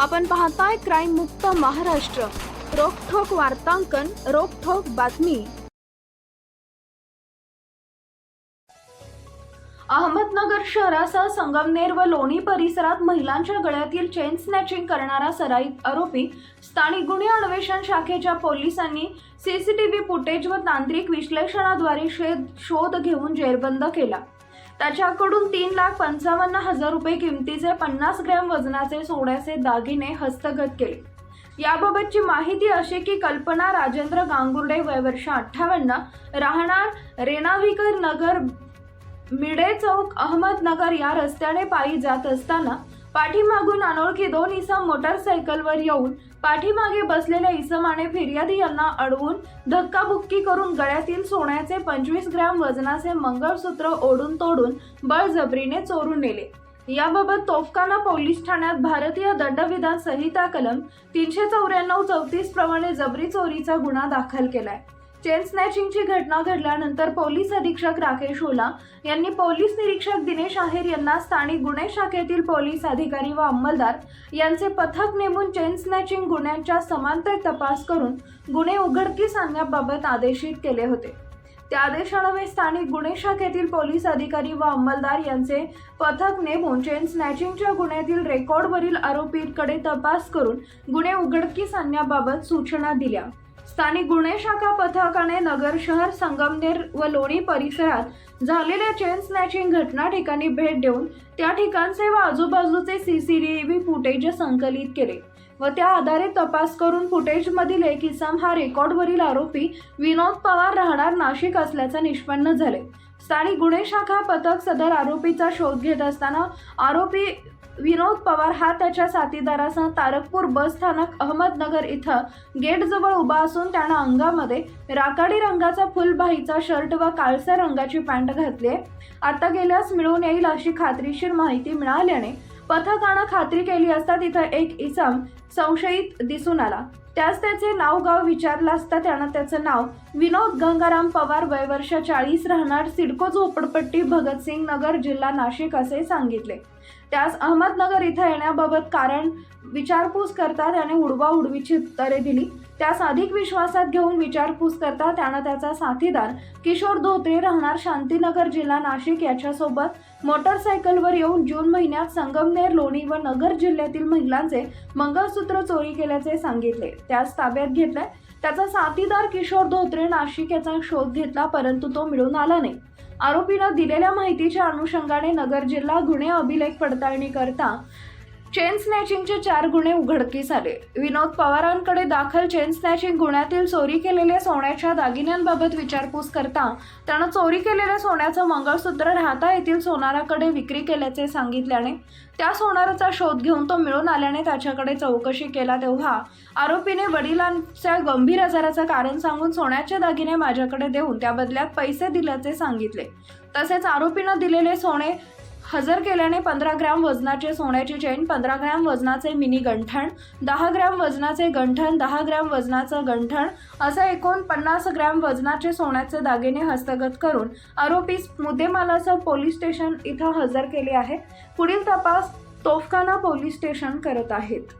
आपण पाहताय क्राईम मुक्त महाराष्ट्र. रोखोक वार्तांकन रोखोक बातमी. अहमदनगर शहरासह संगमनेर व लोणी परिसरात महिलांच्या गळ्यातील चेन स्नॅचिंग करणारा सराईत आरोपी स्थानिक गुन्हे अन्वेषण शाखेच्या पोलिसांनी सीसीटीव्ही फुटेज व तांत्रिक विश्लेषणाद्वारे शोध शोध घेऊन जेरबंद केला. त्याच्याकडून तीन लाख पंचावन्न हजार रुपये किमतीचे पन्नास ग्रॅम वजनाचे सोड्याचे दागिने हस्तगत केले. याबाबतची माहिती अशी की कल्पना राजेंद्र गांगुर्डे वय वर्ष अठ्ठावन्न राहणार रेणाविकर नगर मिडे चौक अहमदनगर या रस्त्याने पायी जात असताना पाठीमागून अनोळखी दोन इसम मोटरसायकलवर येऊन पाठीमागे बसलेल्या इसमाने फिर्यादी यांना अडवून धक्काबुक्की करून गळ्यातील सोन्याचे पंचवीस ग्रॅम वजनाचे मंगळसूत्र ओढून तोडून बळजबरीने चोरून नेले. याबाबत तोफखाना पोलीस ठाण्यात भारतीय दंडविधान संहिता कलम तीनशे चौऱ्याण्णव चौतीस प्रमाणे जबरी चोरीचा गुन्हा दाखल केलाय. चेन स्नॅचिंगची घटना घडल्यानंतर पोलीस अधीक्षक राकेश ओला यांनी पोलीस निरीक्षक दिनेश आहेर यांना स्थानिक गुन्हे शाखेतील पोलीस अधिकारी व अंमलदार यांचे पथक नेमून चेन स्नॅचिंग गुन्ह्यांच्या समांतर तपास करून गुन्हे उघडकीस आणण्याबाबत आदेशित केले होते. त्या आदेशान्वये स्थानिक गुन्हे शाखेतील पोलीस अधिकारी व अंमलदार यांचे पथक नेमून चेन स्नॅचिंगच्या गुन्ह्यातील रेकॉर्डवरील आरोपींकडे तपास करून गुन्हे उघडकीस आणण्याबाबत सूचना दिल्या. स्थानिक गुन्हे शाखा पथकाने नगर शहर संगमनेर व लोणी परिसरात झालेल्या चेन स्नॅचिंग घटना ठिकाणी भेट देऊन त्या ठिकाणचे व आजूबाजूचे सीसीटीव्ही फुटेज संकलित केले व त्या आधारे तपास करून फुटेजमधील एक इसम हा रेकॉर्डवरील आरोपी विनोद पवार राहणार नाशिक असल्याचं निष्पन्न झाले. स्थानिक गुन्हे शाखा पथक सदर आरोपीचा शोध घेत असताना आरोपी विनोद पवार हा त्याच्या साथीदारासह तारकपूर बस स्थानक अहमदनगर इथं गेटजवळ उभा असून त्यानं अंगामध्ये राकाडी रंगाचा फुलबाईचा शर्ट व काळसर रंगाची पॅन्ट घातली आहे आता गेल्यास मिळून येईल अशी खात्रीशीर माहिती मिळाल्याने पथकानं खात्री केली असता तिथं एक इसम संशयित दिसून आला. त्यास त्याचे नाव गाव विचारलं असता त्यानं त्याचं नाव विनोद गंगाराम पवार वय वर्ष चाळीस राहणार सिडको झोपडपट्टी भगतसिंग नगर जिल्हा नाशिक असे सांगितले. त्यास अहमदनगर इथं येण्याबाबत कारण विचारपूस करता त्याने उडवा उडवीची उत्तरे दिली. त्यास अधिक विश्वासात घेऊन विचारपूस करता त्यानं त्याचा साथीदार किशोर धोत्रे राहणार शांतीनगर जिल्हा नाशिक याच्यासोबत मोटरसायकलवर येऊन जून महिन्यात संगमनेर लोणी व नगर जिल्ह्यातील महिलांचे मंगळसूत्र चोरी केल्याचे सांगितले. त्यास ताब्यात घेतलंय. त्याचा साथीदार किशोर धोत्रे नाशिक याचा शोध घेतला परंतु तो मिळून आला नाही. आरोपीनं दिलेल्या माहितीच्या अनुषंगाने नगर जिल्हा गुन्हे अभिलेख पडताळणी करता चेन स्नॅचिंगचे चार गुन्हे उघडकीस आले. विनोद पवारांकडे दाखल चेन स्नॅचिंग गुन्ह्यातील चोरी केलेल्या सोन्याच्या दागिन्यांबाबत विचारपूस करता त्यानं चोरी केलेल्या सोन्याचं मंगळसूत्र राहता येथील सोनाराकडे विक्री केल्याचे सांगितल्याने त्या सोनाराचा शोध घेऊन तो मिळून आल्याने त्याच्याकडे चौकशी केला तेव्हा आरोपीने वडिलांच्या गंभीर आजाराचं कारण सांगून सोन्याचे दागिने माझ्याकडे देऊन त्या बदल्यात पैसे दिल्याचे सांगितले. तसेच आरोपीनं दिलेले सोने हजर केल्याने पंधरा ग्रॅम वजनाचे सोन्याची चेन पंधरा ग्रॅम वजनाचे मिनी गंठण दहा ग्रॅम वजनाचे गंठण दहा ग्रॅम वजनाचं गंठण असं एकूण पन्नास ग्रॅम वजनाचे सोन्याचे दागिने हस्तगत करून आरोपीस मुद्देमालासह पोलीस स्टेशन इथं हजर केले आहे पुढील तपास तोफखाना पोलीस स्टेशन करत आहेत.